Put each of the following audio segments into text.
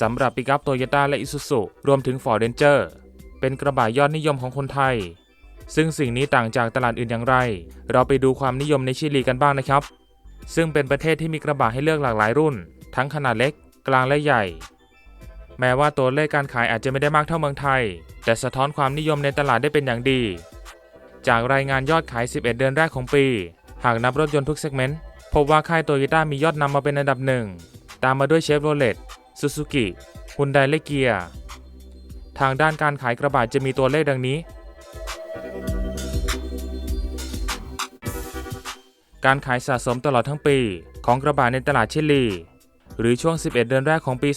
สำหรับปิกัพโตโยต้าและอิซูซุรวมถึง Ford Ranger เป็นกระบะยอดนิยมของคนไทย ซึ่งสิ่งนี้ต่างจากตลาดอื่นอย่างไร เราไปดูความนิยมในชิลีกันบ้างนะครับ ซึ่งเป็นประเทศที่มีกระบะให้เลือกหลากหลายรุ่น ทั้งขนาดเล็ก กลางและใหญ่ แม้ว่าตัวเลขการขายอาจจะไม่ได้มากเท่าเมืองไทย แต่สะท้อนความนิยมในตลาดได้เป็นอย่างดี จากรายงานยอดขาย 11 เดือนแรกของปี หากนับรถยนต์ทุกเซกเมนต์พบว่าค่ายโตโยต้ามียอดนำมาเป็นอันดับหนึ่งตามมาด้วยเชฟโรเลต ซูซูกิฮุนไดและเกียร์ทางด้านการขายกระบะจะมีตัวเลขดังนี้ การขายสะสมตลอดทั้งปีของกระบะในตลาดชิลี หรือช่วง 11 เดือนแรกของปี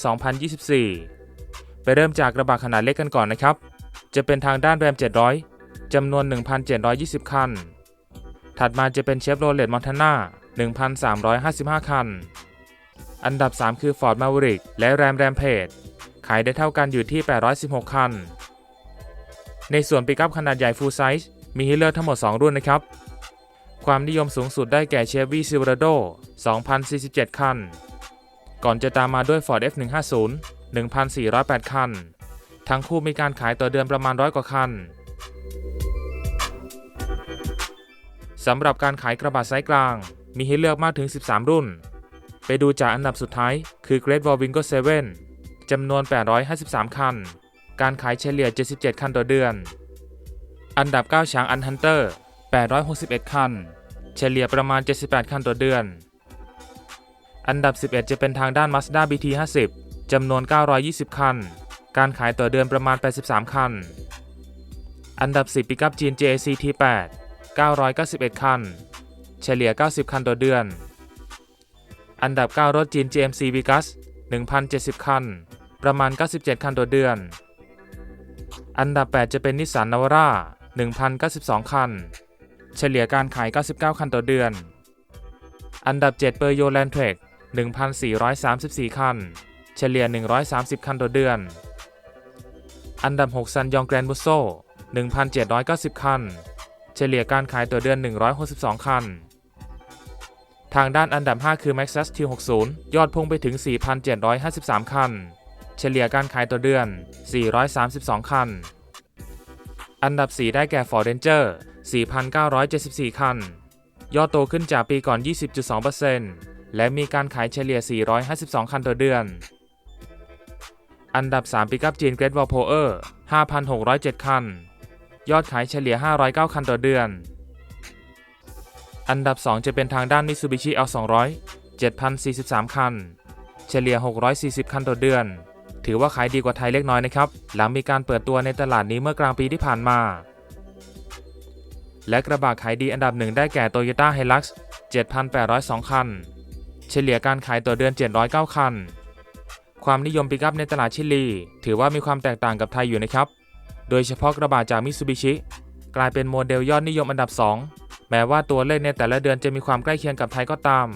2024 ไปเริ่มจากกระบะขนาดเล็กกันก่อนนะครับ จะเป็นทางด้านแรม 700 จำนวน 1,720 คัน ถัดมาจะเป็นเชฟโรเลตมอนทาน่า1,355 คัน อันดับ 3 คือ Ford Maverick และแรมแรมเพจขายได้เท่ากันอยู่ที่ 816 คัน ในส่วนปิกัพขนาดใหญ่ Full Size มีให้เลือกทั้งหมด 2 รุ่นนะครับ ความนิยมสูงสุดได้แก่ Chevy Silverado 2,047 คัน ก่อนจะตามมาด้วย Ford F150 1,408 คัน ทั้งคู่มีการขายต่อเดือนประมาณร้อยกว่าคันสำหรับการขายกระบะไซส์กลาง มีให้เลือกมากถึง 13 รุ่น ไปดูจากอันดับสุดท้าย คือ Great Wall Wingo 7จำนวน 853 คัน การขายเฉลี่ย 77 คันต่อเดือน อันดับ 9 ช้างอันฮันเตอร์ 861 คัน เฉลี่ยประมาณ 78 คันต่อเดือน อันดับ 11 จะเป็นทางด้าน Mazda BT50 จำนวน 920 คัน การขายต่อเดือนประมาณ 83 คัน อันดับ 10 ปิกัพจีน JAC T8 991 คัน เฉลี่ย 90 คันต่อเดือน อันดับ 9 รถจีน GMC Vigas 1,070 คัน ประมาณ 97 คันต่อเดือน อันดับ 8 จะเป็นนิสสันนาวาร่า1,092 คัน เฉลี่ยการขาย 99 คันต่อเดือน อันดับ 7 เปอร์โยแลนเทรค1,434 คัน เฉลี่ย 130 คันต่อเดือน อันดับ 6 ซันยองแกรนบุโซ1,790 คัน เฉลี่ยการขายต่อเดือน 162 คัน ทางด้านอันดับ 5 คือ Maxus T60 ยอดพุ่งไปถึง 4,753 คัน เฉลี่ยการขายต่อเดือน 432 คัน อันดับ 4 ได้แก่ Ford Ranger 4,974 คัน ยอดโตขึ้นจากปีก่อน 20.2%และมีการขายเฉลี่ย 452 คันต่อเดือน อันดับ 3ปิกัพจีน Great Wall Power 5,607 คัน ยอดขายเฉลี่ย 509 คันต่อเดือน อันดับ 2 จะเป็นทางด้าน Mitsubishi L200 7,043 คัน เฉลี่ย 640 คันต่อเดือน ถือว่าขายดีกว่าไทยเล็กน้อยนะครับ หลังมีการเปิดตัวในตลาดนี้เมื่อกลางปีที่ผ่านมา และกระบะขายดีอันดับหนึ่งได้แก่ Toyota Hilux 7,802 คัน เฉลี่ยการขายต่อเดือน 709 คัน ความนิยมปิกัพในตลาดชิลี ถือว่ามีความแตกต่างกับไทยอยู่นะครับ โดยเฉพาะกระบะจากมิ t ซูบิชิกลายเป็นโมเดลยอดนิยมอันดับ 2 แม้ว่าตัวเลขในแต่ละเดือนจะมีความใกล้เคียงกับไทยก็ตาม